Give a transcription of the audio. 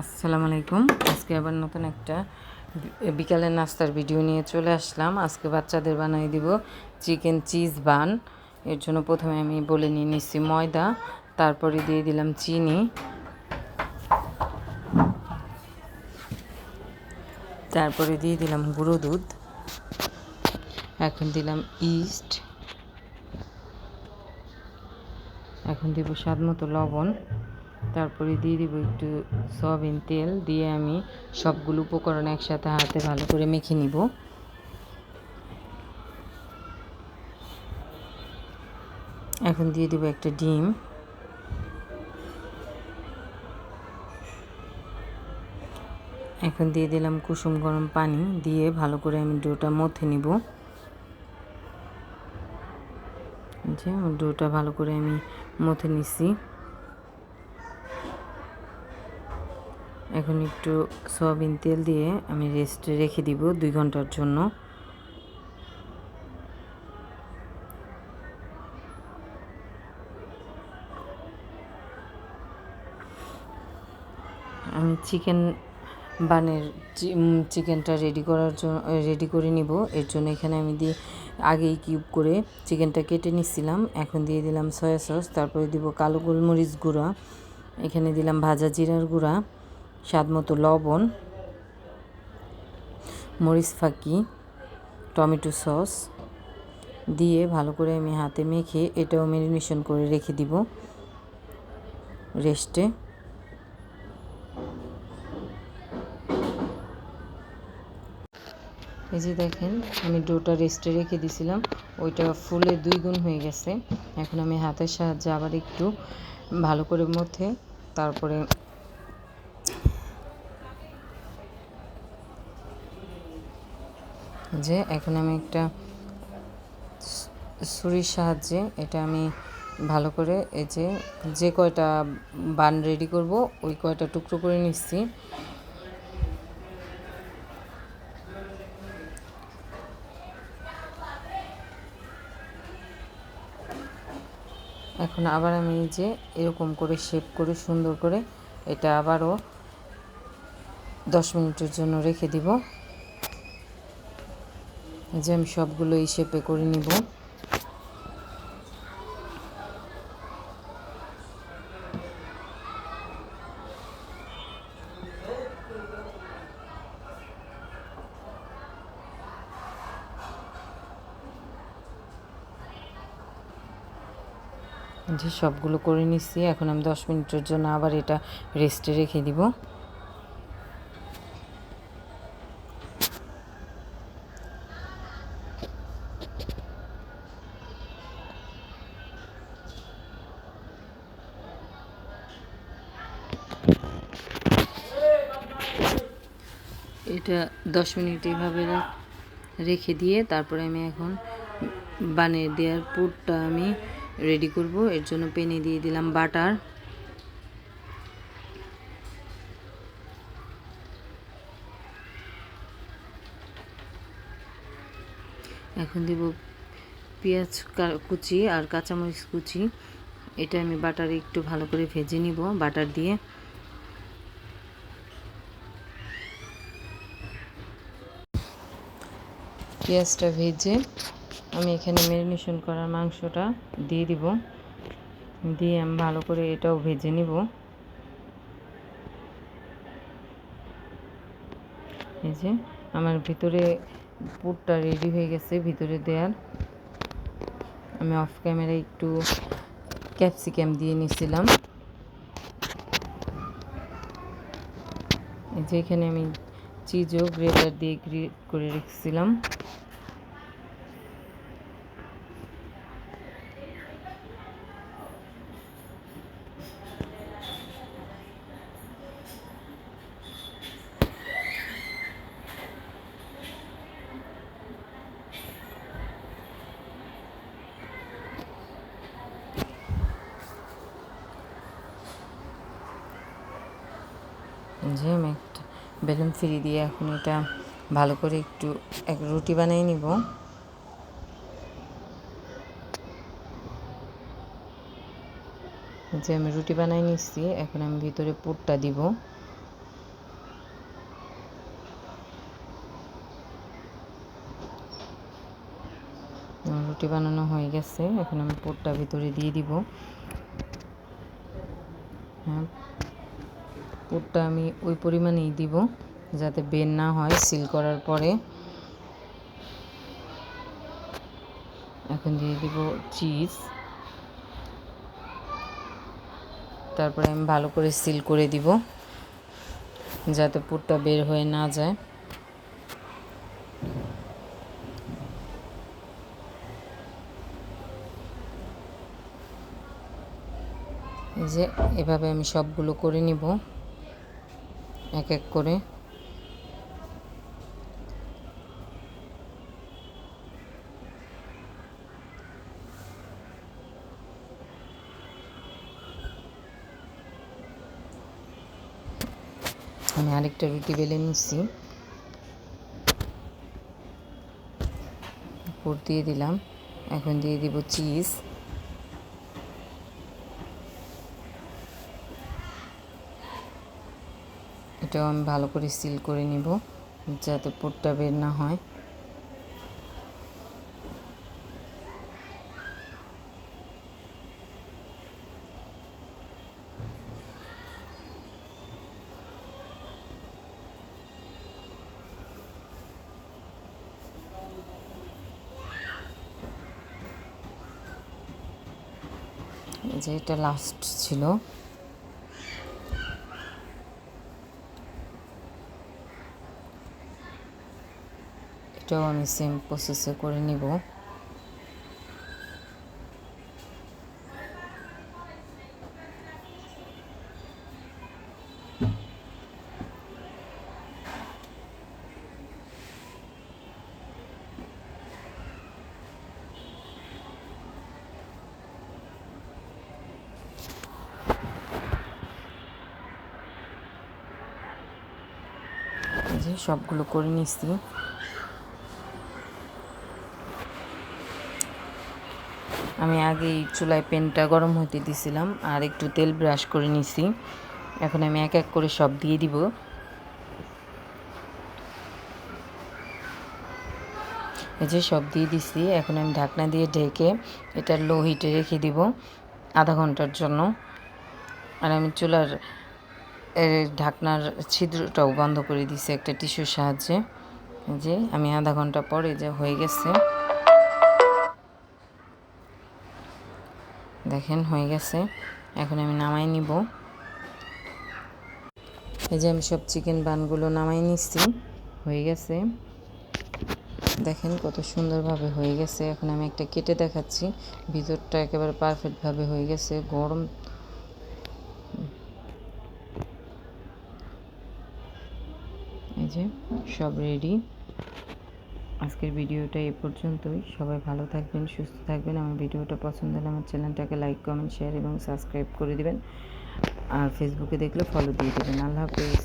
আসসালামু আলাইকুম। আজকে আবার নতুন একটা বিকালের নাস্তার ভিডিও নিয়ে চলে আসলাম। আজকে বাচ্চাদের বানিয়ে দিব চিকেন চিজ বান। এর জন্য প্রথমে আমি বলে নিয়ে নিচ্ছি ময়দা, তারপরে দিয়ে দিলাম চিনি। তারপরে দিয়ে দিলাম গুঁড়ো দুধ। এখন দিলাম ইস্ট। এখন দিব স্বাদ মতো লবণ। তারপরে দিয়ে দিব একটু সয়াবিন তেল, দিয়ে আমি সবগুলো উপকরণ একসাথে হাতে ভালো করে মেখে নিব। এখন দিয়ে দিব একটা ডিম। এখন দিয়ে দিলাম কুসুম গরম পানি, দিয়ে ভালো করে আমি ডোটা মথে নিব। যে ডোটা ভালো করে আমি মথে নিছি। এখন একটু সয়াবিন তেল দিয়ে আমি রেস্টে রেখে দিব দুই ঘণ্টার জন্য। আমি চিকেন বানের চিকেনটা রেডি করার জন্য রেডি করে নিব। এর জন্য এখানে আমি দিয়ে আগেই কিউব করে চিকেনটা কেটে নিচ্ছিলাম এখন দিয়ে দিলাম সয়া সস তারপরে দিব কালো গোলমরিচ গুঁড়া। এখানে দিলাম ভাজা জিরার গুঁড়া। স্বাদ মতো লবণ, মরিচ ফাঁকি, টমেটো সস দিয়ে ভালো করে আমি হাতে মেখে এটাও ম্যারিনেশন করে রেখে দিব রেস্টে। এই যে দেখেন, আমি ডোটা রেস্টে রেখে দিছিলাম, ওইটা ফুলে দুই গুণ হয়ে গেছে। এখন আমি হাতের সাহায্যে আবার একটু ভালো করে মধ্যে তারপরে যে এখন আমি একটা ছুরির সাহায্যে এটা আমি ভালো করে এই যে যে কয়টা বান রেডি করব, ওই কয়টা টুকরো করে নিচ্ছি। এখন আবার আমি যে এরকম করে শেপ করে সুন্দর করে এটা আবারও দশ মিনিটের জন্য রেখে দিব। যে আমি সবগুলো এই শেপে করে নিব। যে সবগুলো করে নিচ্ছি এখন আমি দশ মিনিটের জন্য আবার এটা রেস্টে রেখে দিব। এটা দশ মিনিট এইভাবে রেখে দিয়ে তারপরে আমি এখন বানিয়ে দেওয়ার পুরটা আমি রেডি করব। এর জন্য পেনে দিয়ে দিলাম বাটার। এখন দিব পেঁয়াজ কুচি আর কাঁচামরিচ কুচি। এটা আমি বাটারে একটু ভালো করে ভেজে নিব, বাটার দিয়ে। পেঁয়াজটা ভেজে আমি এখানে ম্যারিনেশন করার মাংসটা দিয়ে দিব। দিয়ে আমি ভালো করে এটাও ভেজে নিব। এই যে আমার ভিতরে পুরটা রেডি হয়ে গেছে, ভিতরে দেওয়ার। আমি অফ ক্যামেরায় একটু ক্যাপসিকাম দিয়ে নিছিলাম। এই যে এখানে আমি চিজও গ্রেটার দিয়ে গ্রেট করে রেখেছিলাম। যে একটা বেলুন ফিরি দিয়ে এখন এটা ভালো করে একটু এক রুটি বানিয়ে নিব। যে আমি রুটি বানাই নিচ্ছি, এখন আমি ভিতরে পুরটা দিব। রুটি বানানো হয়ে গেছে, এখন আমি পুরটা ভিতরে দিয়ে দিব। হ্যাঁ পুরটা আমি ওই পরিমাণেই দিব, যাতে বের না হয় সিল করার পরে। এখন দিয়ে দিব চিজ তারপরে আমি ভালো করে সিল করে দিব, যাতে পুরটা বের হয়ে না যায়। এই যে এভাবে আমি সবগুলো করে নিব। এক এক করে। আমি আরেকটা রুটি বেলে নিচ্ছি। উপর দিয়ে দিলাম। এখন দিয়ে দিব চিজ। এটাও আমি ভালো করে সিল করে নিব, যাতে পুরটা বের না হয়। যে এটা লাস্ট ছিল। এটাও আমি সেম প্রসেসে করে নিব। সবগুলো করে নিচ্ছি। আমি আগেই চুলায় পেনটা গরম হতে দিছিলাম আর একটু তেল ব্রাশ করে নিছি। এখন আমি এক এক করে সব দিয়ে দিব। এই যে সব দিয়ে দিছি, এখন আমি ঢাকনা দিয়ে ঢেকে এটা লো হিটে রেখে দিব আধা ঘণ্টার জন্য। আর আমি চুলার ঢাকনার ছিদ্রটাও বন্ধ করে দিছি একটা টিস্যুর সাহায্যে। যে আমি আধা ঘণ্টা পরে যে হয়ে গেছে। দেখেন, হয়ে গেছে। এখন আমি নামাই নিব। এই যে আমি সব চিকেন বানগুলো নামাই নিচ্ছি হয়ে গেছে। দেখেন কত সুন্দরভাবে হয়ে গেছে। এখন আমি একটা কেটে দেখাচ্ছি। ভিতরটা একেবারে পারফেক্টভাবে হয়ে গেছে, গরম। এই যে সব রেডি আজকের ভিডিওটা এ পর্যন্তই। সবাই ভালো থাকবেন, সুস্থ থাকবেন। আমার ভিডিওটা পছন্দ হলে আমার চ্যানেলটাকে লাইক, কমেন্ট, শেয়ার এবং সাবস্ক্রাইব করে দেবেন। আর ফেসবুকে দেখলে ফলো দিয়ে দেবেন। আল্লাহ হাফেজ।